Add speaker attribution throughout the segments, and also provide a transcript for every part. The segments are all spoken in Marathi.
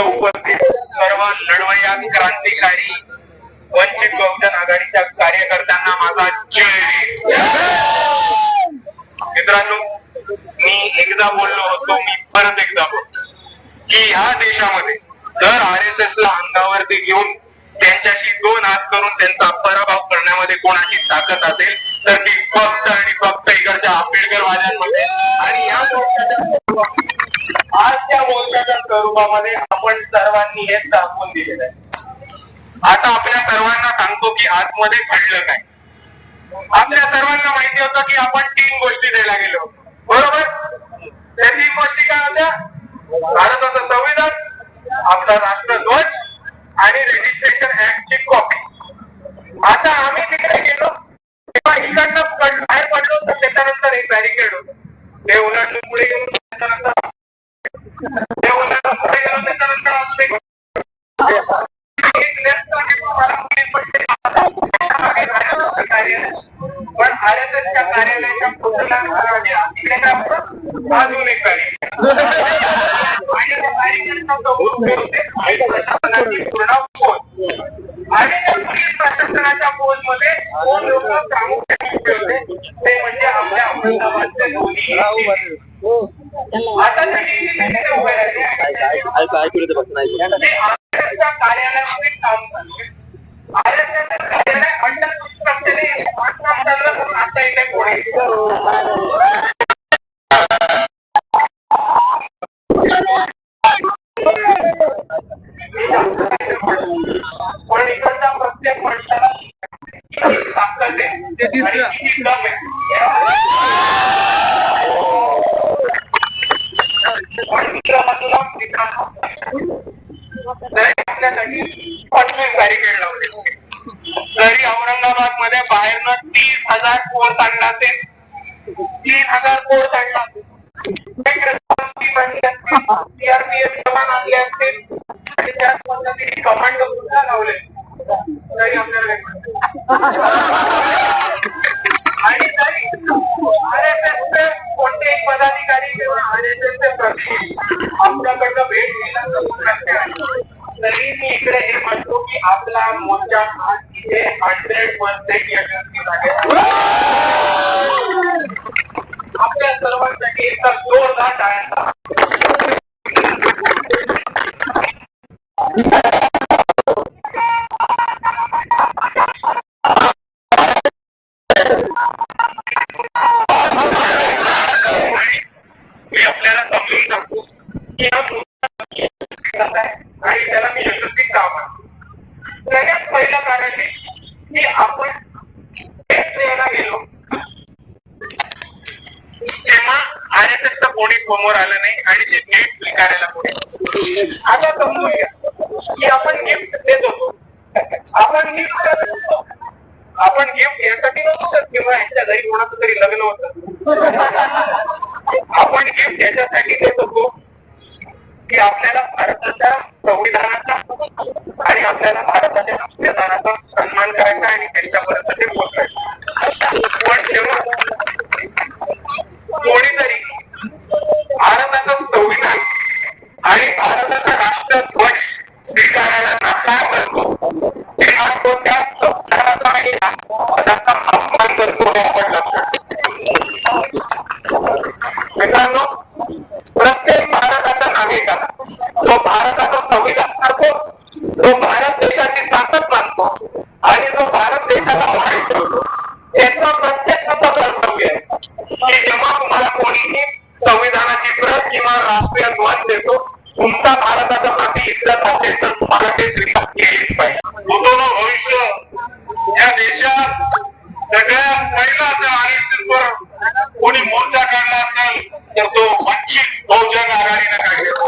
Speaker 1: उपस्थित सर्व क्रांतिकारी वंचित बहुजन आघाडीच्या कार्यकर्त्यांना माझा जय मित्रांनो मी एकदा बोललो होतो मी परत एकदा बोलतो की ह्या देशामध्ये जर आर एस एस ला अंगावरती घेऊन त्यांच्याशी दोन हात करून त्यांचा पराभव करण्यामध्ये कोणाची ताकद असेल तर ती फक्त आणि फक्त इकडच्या आंबेडकर वाद्यांमध्ये. आणि या मोर्चाच्या आजच्या मोर्चाच्या स्वरूपामध्ये आपण सर्वांनी हे दाखवून दिलेलं आहे. आता आपल्या सर्वांना सांगतो की आतमध्ये घडलं काय. आपल्या सर्वांना माहिती होतं की आपण तीन गोष्टी द्यायला गेलो होतो. बरोबर त्या तीन गोष्टी काय होत्या भारताचं संविधान आपला राष्ट्रध्वज आणि रजिस्ट्रेशन ऍक्टची कॉपी आता आम्ही तिकडे गेलो तेव्हा इकडनं बाहेर पडलो तर त्याच्यानंतर एक बॅरिकेड होतं. ते उलटून पुढे गेलो आणि पोलीस प्रशासनाच्या फोनमध्ये दोन लोक प्रामुख्याने उभे होते ते म्हणजे आपल्या औरंगाबादचे दोन्ही आता कार्यालयामध्ये काम करते RSSचं कार्यालय आपल्यासाठी पंचवीस बॅरिकेड लावले जरी औरंगाबादमध्ये बाहेरनं तीस हजार कोर्स आणला असेल. तीन हजार कोर्स आणला असेल. सीआरपीएफ जवान आणले असतील आणि त्याच पद्धतीने सुद्धा लावले. तरी आपल्याला आणि तरी RSS चे कोणतेही पदाधिकारी किंवा RSS चे प्रतिनिधी आमच्याकडनं भेट घेण्याचं तरी मी इकडे हे म्हणतो की आपला मोर्चा हा इथे हंड्रेड पर्सेंट यशस्वी आपल्याला समजून सांगतो की हा मुद्दा आणि त्याला मी यशस्वी का म्हणतो सगळ्यात पहिलं कारण की आपण गेलो. तेव्हा आर एस एसचं कोणी समोर आलं नाही आणि ते गिफ्ट स्वीकारायला कोणी आता समजूया की आपण गिफ्ट देत. होतो आपण गिफ्ट देत होतो. आपण गिफ्ट यासाठी नव्हतं किंवा यांच्या घरी कोणाचं तरी लग्न होतं. आपण गिफ्ट याच्यासाठी देत होतो की आपल्याला भारताच्या संविधानाचा आणि आपल्याला भारताच्या संविधानाचा सन्मान करायचा आणि त्यांच्यापर्यंत ते पोहोचायचं पण जेव्हा कोणीतरी भारताचं संविधान आणि भारताचा राष्ट्रध्वज स्वीकारायला नकार करतो तेव्हा तो त्या संविधानाचा आणि राष्ट्रध्वजाचा अपमान करतो हे आपण लक्षात मित्रांनो प्रत्येक भारताचा नागरिकाला तो भारत जो भारत देशाची ताकद मानतो आणि जो भारत देशाला मान ठेवतो कर्तव्य आहे. की जेव्हा तुम्हाला कोणीही संविधानाची प्रत किंवा राष्ट्रीय ध्वज देतो तुमचा भारताच्या प्रति इज्जत असेल तर तुम्हाला ते स्वीकार केलीच पाहिजे. भविष्य या देशात सगळ्यात पहिला जर कोणी मोर्चा काढला असेल तर तो वंचित बहुजन आघाडीनं काढला.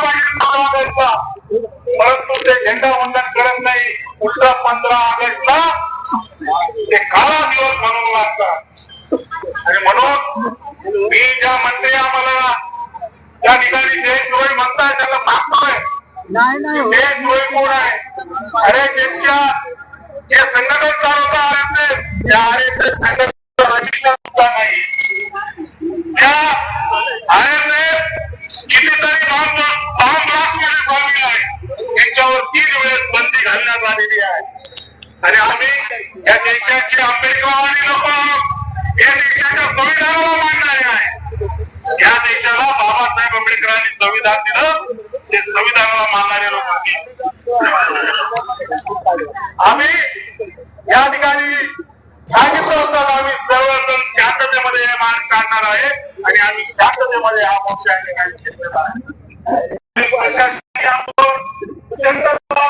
Speaker 1: परंतु ते झेंडा वंदन करत नाही. पुढच्या पंधरा ऑगस्टला ते काळा दिवस म्हणून लागतात. आणि म्हणून मी ज्या मंत्री आम्हाला त्या ठिकाणी सुरई म्हणताय त्याला मागतोय. सुरई कोण आहे? अरे ज्यांच्या जे संघटन चालवता आर एस त्या आर एस एस संघटनेचा रजिस्टर सुद्धा नाही. त्या आर एस एस कितीतरी बॉम्ब बॉम्ब त्यांच्यावर तीन वेळेस बंदी घालण्यात आलेली आहे. आणि आम्ही या देशाचे आंबेडकरवादी लोक या देशाच्या संविधानाला मानणारे आहे. या देशाला बाबासाहेब आंबेडकरांनी संविधान दिलं. ते संविधानाला मानणारे लोक आम्ही. या ठिकाणी सांगितलं होतं की आम्ही सर्वजण शांततेमध्ये हे मार्ग काढणार आहे. आणि आम्ही शांततेमध्ये हा मोर्चा या ठिकाणी घेतलेला आहे. प्रशासकीय आंदोलन शांततेला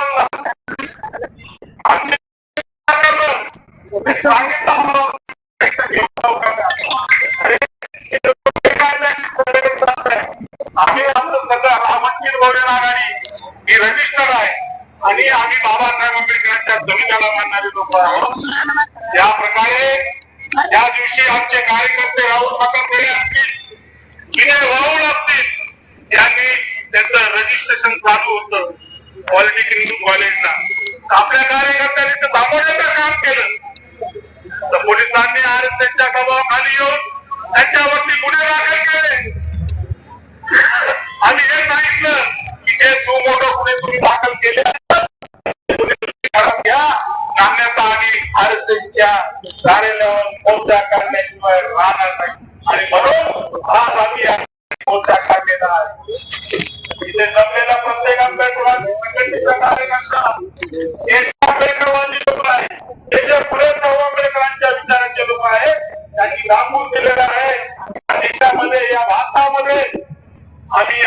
Speaker 1: आम्ही सांगितलं म्हणून दबावाखाली येऊन त्यांच्यावरती गुन्हे दाखल केले आम्ही हे सांगितलं की जे तू मोठं गुन्हे तुम्ही दाखल केले. आणि कार्यालयावर मोर्चा राहणार नाही. आणि म्हणून आज आम्ही मोर्चा काढलेला आहे. इथे जमलेला संघटनेचा कार्यकर्ता आंबेडकरवादी लोक आहे ते जे पुढे आंबेडकरांच्या विचारांचे लोक आहेत त्यांनी दाखवून दिलेलं आहे. या देशामध्ये या भारतामध्ये आम्ही